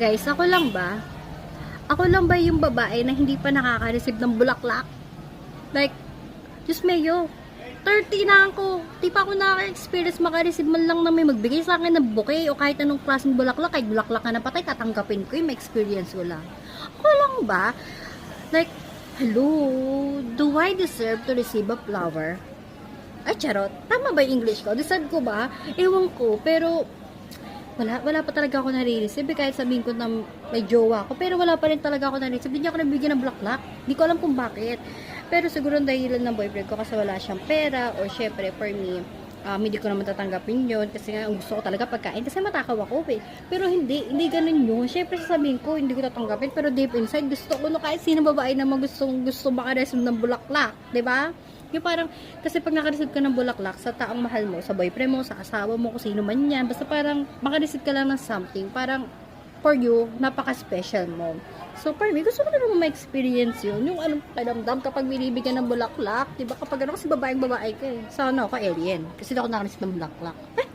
Guys, ako lang ba? Ako lang ba yung babae na hindi pa nakaka-receive ng bulaklak? Like, Diyos mayo, 30 na ako. Di pa ako nakaka-experience maka-receive man lang na may magbigay sa akin ng bouquet o kahit anong klaseng bulaklak. Kahit bulaklak ka na patay, tatanggapin ko yung experience ko lang. Ako lang ba? Like, hello, do I deserve to receive a flower? Ay, charot. Tama ba yung English ko? Deserve ko ba? Ewan ko. Pero, wala, wala pa talaga ako nare-receive. eh, Kahit sabihin ko na may jowa ako. Pero wala pa rin talaga ako nare-receive. Hindi niya ako nabigyan ng bulaklak. Hindi ko alam kung bakit. Pero siguro dahilan ng boyfriend ko kasi wala siyang pera. Or syempre, for me, um, hindi ko naman tatanggapin yun. Kasi nga, gusto ko talaga pagkain. Kasi matakaw ako eh. Pero hindi, hindi ganun yun. Syempre, sasabihin ko, hindi ko tatanggapin. Pero deep inside, gusto ko no kahit sino babae naman gusto, gusto makareceive ng bulaklak. ba? Yung parang, kasi pag nakareceive ka ng bulaklak sa taong mahal mo, sa boyfriend mo, sa asawa mo, kung sino man yan, basta parang makareceive ka lang ng something, parang for you, napaka-special mo. So, for me, gusto ko na naman ma-experience yun. Yung anong pakiramdam kapag binibigyan ng bulaklak, di ba? Kapag ano kasi babaeng babae ka eh. So, ano ako, alien. Kasi ako nakareceive ng bulaklak.